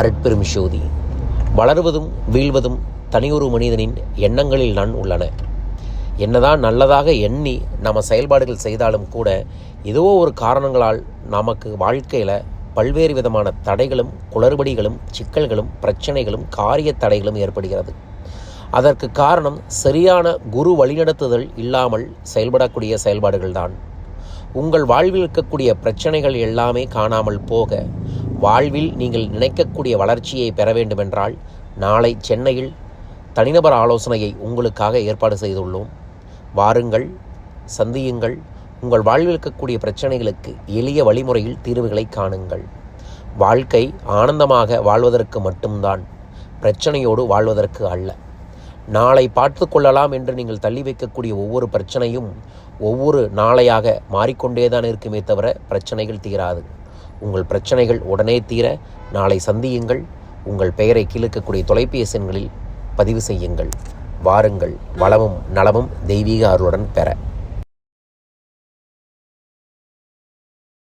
அருட்பெரும் ஜோதி வளருவதும் வீழ்வதும் தனியொரு மனிதனின் எண்ணங்களில் நான் உள்ளன. என்னதான் நல்லதாக எண்ணி நம்ம செயல்பாடுகள் செய்தாலும் கூட ஏதோ ஒரு காரணங்களால் நமக்கு வாழ்க்கையில் பல்வேறு விதமான தடைகளும் குளறுபடிகளும் சிக்கல்களும் பிரச்சனைகளும் காரிய தடைகளும் ஏற்படுகிறது. அதற்கு காரணம் சரியான குரு வழிநடத்துதல் இல்லாமல் செயல்படக்கூடிய செயல்பாடுகள்தான். உங்கள் வாழ்வில் இருக்கக்கூடிய பிரச்சனைகள் எல்லாமே காணாமல் போக வாழ்வில் நீங்கள் நினைக்கக்கூடிய வளர்ச்சியை பெற வேண்டுமென்றால் நாளை சென்னையில் தனிநபர் ஆலோசனையை உங்களுக்காக ஏற்பாடு செய்துள்ளோம். வாருங்கள் சந்தியுங்கள். உங்கள் வாழ்வில் இருக்கக்கூடிய பிரச்சனைகளுக்கு எளிய வழிமுறையில் தீர்வுகளை காணுங்கள். வாழ்க்கை ஆனந்தமாக வாழ்வதற்கு மட்டும்தான் பிரச்சனையோடு வாழ்வதற்கு அல்ல. நாளை பார்த்து கொள்ளலாம் என்று நீங்கள் தள்ளி வைக்கக்கூடிய ஒவ்வொரு பிரச்சனையும் ஒவ்வொரு நாளையாக மாறிக்கொண்டேதான் இருக்குமே தவிர பிரச்சனைகள் தீராது. உங்கள் பிரச்சனைகள் உடனே தீர நாளை சந்தியுங்கள். உங்கள் பெயரை கிழக்கக்கூடிய தொலைபேசி எண்களில் பதிவு செய்யுங்கள். வாருங்கள் வளமும் நலமும் தெய்வீக அருளுடன் பெற.